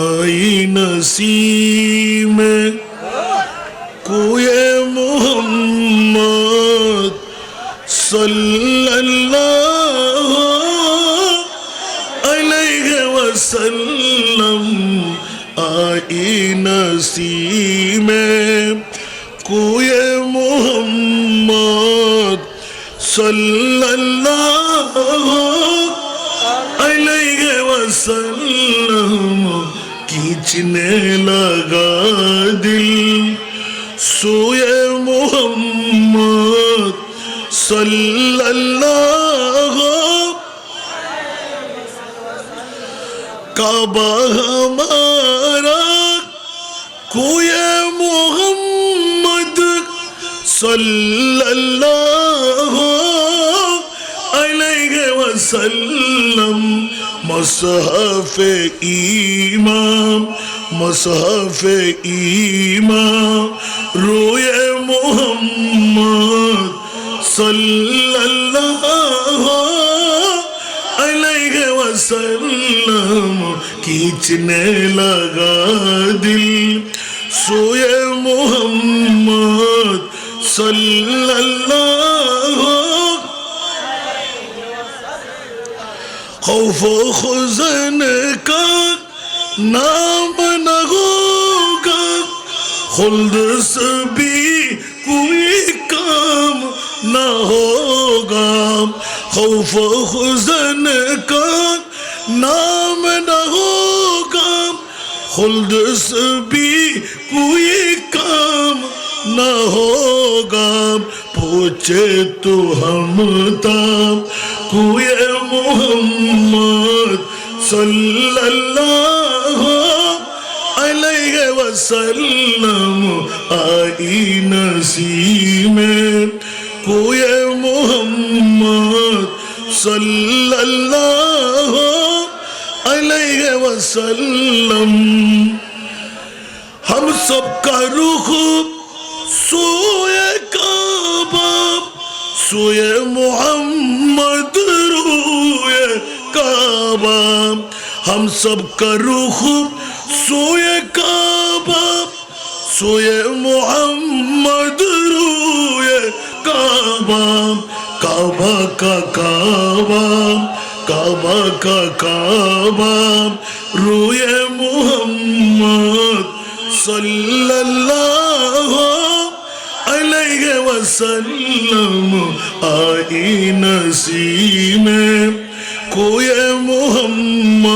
I Nasim কুয়ে Mohammad সাল্লাল্লাহু আলাইহি ওয়াসাল্লাম আই নসিম কুয়ে মোহাম্মদ সাল্লাল্লাহু আলাইহি ওয়াসাল্লাম ചിനേലകാ സൂയ മുഹമ്മദ് സല്ലല്ലാഹു കബ ഹമാരാ കൂയ മുഹമ്മദ് സല്ലല്ലാഹു അലൈഹി വസല്ലം مصحف ایمان مصحف ایمان روی محمد صلی اللہ علیہ وسلم کھینچنے لگا دل سوئے محمد صلی اللہ خوف و خزن کا نام نہ ہوگا خلد سے بھی کوئی کام نہ ہوگا خوف و خزن کا نام نہ ہوگا خلد سے بھی کوئی کام نہ ہوگا پوچھے تو ہم تام کوئے منہ সাল্লাল্লাহু আলাইহি ওয়াসাল্লাম আই নসিমে কোয়ে মুহাম্মদ সাল্লাল্লাহু আলাইহি ওয়াসাল্লাম हम सबका रुख सोए काबा सोए मोहम्मद ہم سب کا روح سوئے کعبہ سوئے محمد روئے کعبہ کعبہ کا کعبہ کعبہ کا کعبہ روئے محمد صلی اللہ علیہ وسلم آئی نسیم کوئے محمد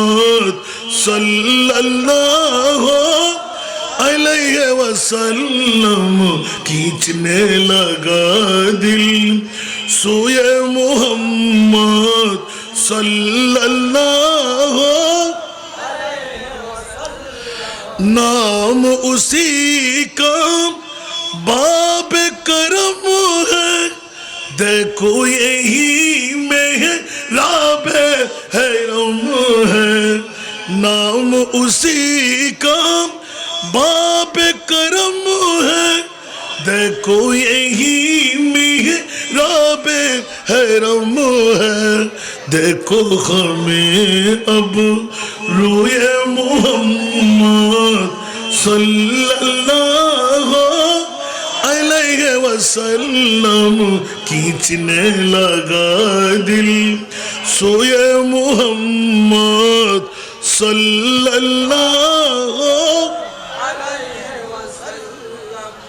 صلی اللہ علیہ وسلم کیچنے لگا دل سوئے محمد صلی اللہ نام اسی کا باب کرم ہے دیکھو یہی میں ہے راہ نام اسی کا باپ کرم ہے دیکھو یہی ہے دیکھو ہمیں اب روئے صلی اللہ علیہ وسلم کیچنے لگا دل سوئے محمد صلى الله